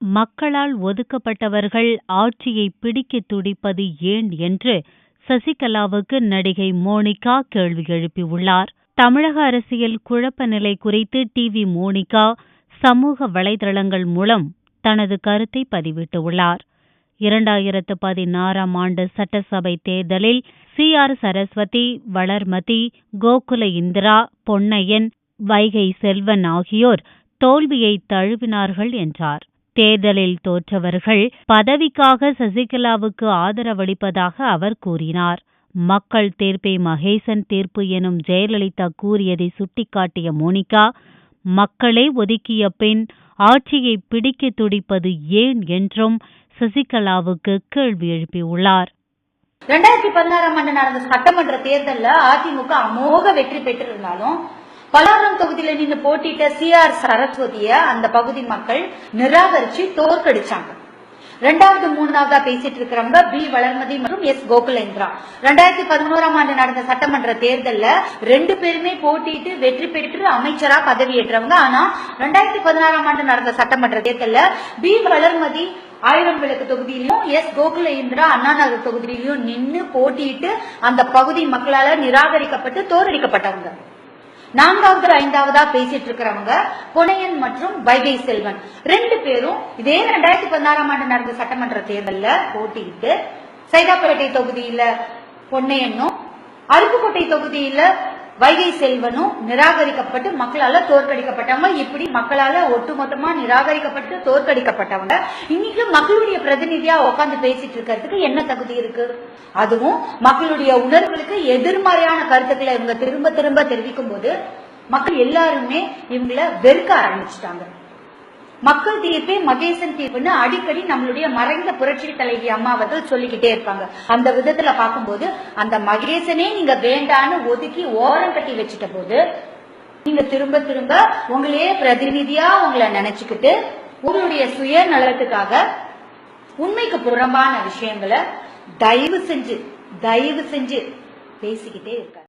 மக்களால் ஒதுக்கப்பட்டவர்கள் ஆட்சியை பிடிக்க துடிப்பது ஏன் என்று சசிகலாவுக்கு நடிகை மோனிகா கேள்வி எழுப்பியுள்ளார். தமிழக அரசியல் குழப்ப நிலை குறித்து டிவி மோனிகா சமூக வலைதளங்கள் மூலம் தனது கருத்தை பதிவிட்டுள்ளார். இரண்டாயிரத்து பதினாறாம் ஆண்டு சட்டசபை தேர்தலில் சி ஆர் சரஸ்வதி வளர்மதி கோகுல இந்திரா பொன்னையன் வைகை செல்வன் ஆகியோர் தோல்வியை தழுவினார்கள் என்றார். தேர்தலில் தோற்றவர்கள் பதவிக்காக சசிகலாவுக்கு ஆதரவளிப்பதாக அவர் கூறினார். மக்கள் தீர்ப்பே மகேசன் தீர்ப்பு எனும் ஜெயலலிதா கூறியதை சுட்டிக்காட்டிய மோனிகா மக்களை ஒதுக்கிய பின் ஆட்சியை பிடிக்க துடிப்பது ஏன்? என்றும் சசிகலாவுக்கு கேள்வி எழுப்பியுள்ளார். ரெண்டாயிரத்தி பதினாறாம் ஆண்டு நடந்த சட்டமன்ற தேர்தலில் அதிமுக அமோக வெற்றி பெற்றிருந்தாலும் பலாரம் தொகுதியில நின்று போட்டிட்ட சி ஆர் சரஸ்வதிய அந்த பகுதி மக்கள் நிராகரிச்சு தோற்கடிச்சாங்க. ரெண்டாவது மூணாவதா பேசிட்டு இருக்கிறவங்க பி வளர்மதி மற்றும் எஸ் கோகுலேந்திரா. ரெண்டாயிரத்தி பதினோராம் ஆண்டு நடந்த சட்டமன்ற தேர்தல்ல ரெண்டு பேருமே போட்டிட்டு வெற்றி பெற்று அமைச்சரா பதவியேற்றவங்க. ஆனா ரெண்டாயிரத்தி பதினாறாம் ஆண்டு நடந்த சட்டமன்ற தேர்தல்ல பி வளர்மதி ஆயிரம் விளக்கு தொகுதியிலும் எஸ் கோகுலேந்திரா அண்ணாநகர் தொகுதியிலும் நின்று போட்டியிட்டு அந்த பகுதி மக்களால நிராகரிக்கப்பட்டு தோற்கடிக்கப்பட்டவங்க. நான்காவது ஐந்தாவதா பேசிட்டு இருக்கிறவங்க பொனையன் மற்றும் வைகை செல்வன். ரெண்டு பேரும் இதே ரெண்டாயிரத்தி பதினாறாம் ஆண்டு நடந்த சட்டமன்ற தேர்தல்ல போட்டியிட்டு சைதாப்பேட்டை தொகுதியில பொன்னையனும் அருப்புக்கோட்டை தொகுதியில வைகை செல்வனும் நிராகரிக்கப்பட்டு மக்களால தோற்கடிக்கப்பட்டவங்க. இப்படி மக்களால ஒட்டுமொத்தமா நிராகரிக்கப்பட்டு தோற்கடிக்கப்பட்டவங்க. இன்னைக்கு மக்களுடைய பிரதிநிதியா உட்காந்து பேசிட்டு இருக்கிறதுக்கு என்ன தகுதி இருக்கு? அதுவும் மக்களுடைய உணர்வுகளுக்கு எதிர்மறையான கருத்துக்களை இவங்க திரும்ப திரும்ப தெரிவிக்கும் போது மக்கள் எல்லாருமே இவங்கள வெறுக்க ஆரம்பிச்சிட்டாங்க. மக்கள் தீர்ப்பே மகேசன் தீர்ப்புன்னு அடிக்கடி நம்மளுடைய மறைந்த புரட்சி தலைவி அம்மா அவர்கள் சொல்லிக்கிட்டே இருப்பாங்க அந்த விதத்துல பார்க்கும்போது அந்த மகேசனே நீங்க வேண்டான்னு ஒதுக்கி ஓரம் கட்டி வச்சுட்ட போது நீங்க திரும்ப திரும்ப உங்களையே பிரதிநிதியா உங்களை நினைச்சுக்கிட்டு உங்களுடைய சுய நலத்துக்காக உண்மைக்கு புறம்பான விஷயங்களை தயவு செஞ்சு தயவு செஞ்சு பேசிக்கிட்டே இருக்காங்க.